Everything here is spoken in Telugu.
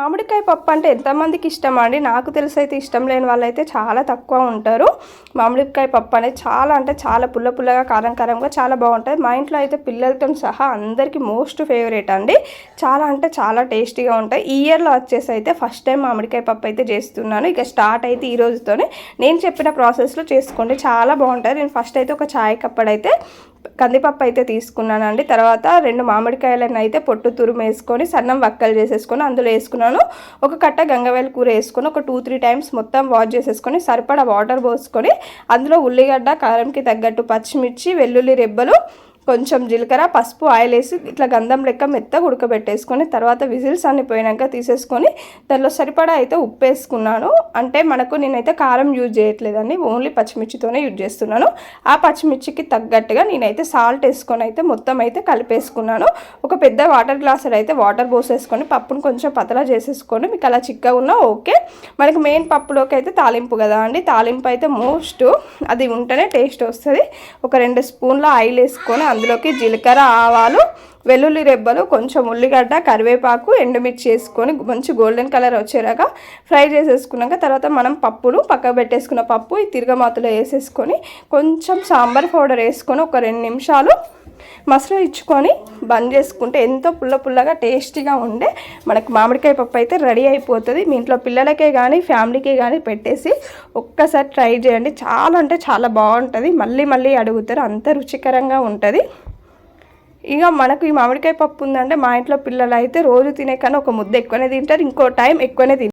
మామిడికాయ పప్పు అంటే ఎంతమందికి ఇష్టం అండి? నాకు తెలిసి అయితే ఇష్టం లేని వాళ్ళైతే చాలా తక్కువ ఉంటారు. మామిడికాయ పప్పు అనేది చాలా అంటే చాలా పుల్ల పుల్లగా కారం కారంగా చాలా బాగుంటుంది. మా ఇంట్లో అయితే పిల్లలతో సహా అందరికీ మోస్ట్ ఫేవరెట్ అండి. చాలా అంటే చాలా టేస్టీగా ఉంటాయి. ఈ ఇయర్లో వచ్చేసి అయితే ఫస్ట్ టైం మామిడికాయ పప్పు అయితే చేస్తున్నాను. ఇక స్టార్ట్ అయితే ఈ రోజుతోనే. నేను చెప్పిన ప్రాసెస్లో చేసుకోండి. చాలా బాగుంటుంది. నేను ఫస్ట్ అయితే ఒక ఛాయ్ కప్పడైతే కందిపప్పు అయితే తీసుకున్నానండి. తర్వాత రెండు మామిడికాయలను అయితే పొట్టు తురుము వేసుకొని సన్నం వక్కలు చేసేసుకొని అందులో వేసుకున్నాను. ఒక కట్ట గంగవేల కూర వేసుకొని ఒక టూ త్రీ టైమ్స్ మొత్తం వాష్ చేసేసుకొని సరిపడా వాటర్ పోసుకొని అందులో ఉల్లిగడ్డ కారంకి తగ్గట్టు పచ్చిమిర్చి వెల్లుల్లి రెబ్బలు కొంచెం జీలకర్ర పసుపు ఆయిల్ వేసి ఇట్లా గంధం లెక్క మెత్తగా ఉడకబెట్టేసుకొని తర్వాత విజిల్స్ అన్ని పోయినాక తీసేసుకొని దానిలో సరిపడా అయితే ఉప్పు వేసుకున్నాను. అంటే మనకు నేనైతే కారం యూజ్ చేయట్లేదండి ఓన్లీ పచ్చిమిర్చితోనే యూజ్ చేస్తున్నాను. ఆ పచ్చిమిర్చికి తగ్గట్టుగా నేనైతే సాల్ట్ వేసుకొని అయితే మొత్తం అయితే కలిపేసుకున్నాను. ఒక పెద్ద వాటర్ గ్లాస్ అయితే వాటర్ పోసేసుకొని పప్పును కొంచెం పతలా చేసేసుకొని మీకు అలా చిక్కగా ఉన్నా ఓకే. మనకి మెయిన్ పప్పులోకి అయితే తాలింపు కదా అండి తాలింపు అయితే మోస్ట్ అది ఉంటేనే టేస్ట్ వస్తుంది. ఒక రెండు స్పూన్ల ఆయిల్ వేసుకొని అందులోకి జీలకర్ర ఆవాలు వెల్లుల్లి రెబ్బలు కొంచెం ఉల్లిగడ్డ కరివేపాకు ఎండుమిర్చి వేసుకొని మంచి గోల్డెన్ కలర్ వచ్చేలాగా ఫ్రై చేసేసుకున్నాక తర్వాత మనం పప్పులు పక్కకు పెట్టేసుకున్న పప్పు ఈ తిరగమాతలో వేసేసుకొని కొంచెం సాంబార్ పౌడర్ వేసుకొని ఒక రెండు నిమిషాలు మసాలా ఇచ్చుకొని బంద్ చేసుకుంటే ఎంతో పుల్ల పుల్లగా టేస్టీగా ఉండే మనకు మామిడికాయ పప్పు అయితే రెడీ అయిపోతుంది. మీ ఇంట్లో పిల్లలకే కానీ ఫ్యామిలీకే కానీ పెట్టేసి ఒక్కసారి ట్రై చేయండి. చాలా అంటే చాలా బాగుంటుంది. మళ్ళీ మళ్ళీ అడుగుతారు. అంత రుచికరంగా ఉంటుంది. ఇక మనకు ఈ మామిడికాయ పప్పు ఉందంటే మా ఇంట్లో పిల్లలు అయితే రోజు తినే కన్నా ఒక ముద్ద ఎక్కువనే తింటారు ఇంకో టైం ఎక్కువనే తింటారు.